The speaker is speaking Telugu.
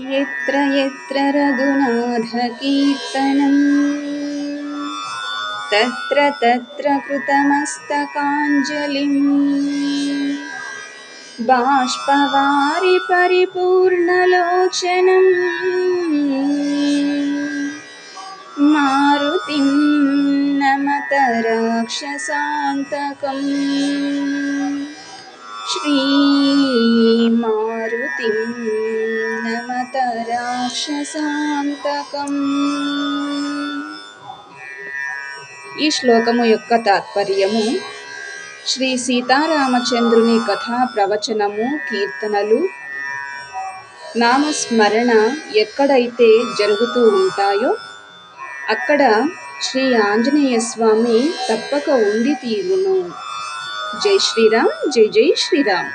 यत्र यत्र रघुनाथकीर्तनं तत्र तत्र कृतमस्तकाञ्जलिम्। बाष्पवारि परिपूर्णलोचनम् मारुतिं नमत राक्षसान्तकम् श्रीमारुतिं नमत రాక్షసాంతకం ఈ శ్లోకము యొక్క తాత్పర్యము శ్రీ సీతారామచంద్రుని కథా ప్రవచనము కీర్తనలు నామస్మరణ ఎక్కడైతే జరుగుతూ ఉంటాయో అక్కడ శ్రీ ఆంజనేయ స్వామి తప్పక ఉండి తీరును జై శ్రీరామ్ జై జై శ్రీరామ్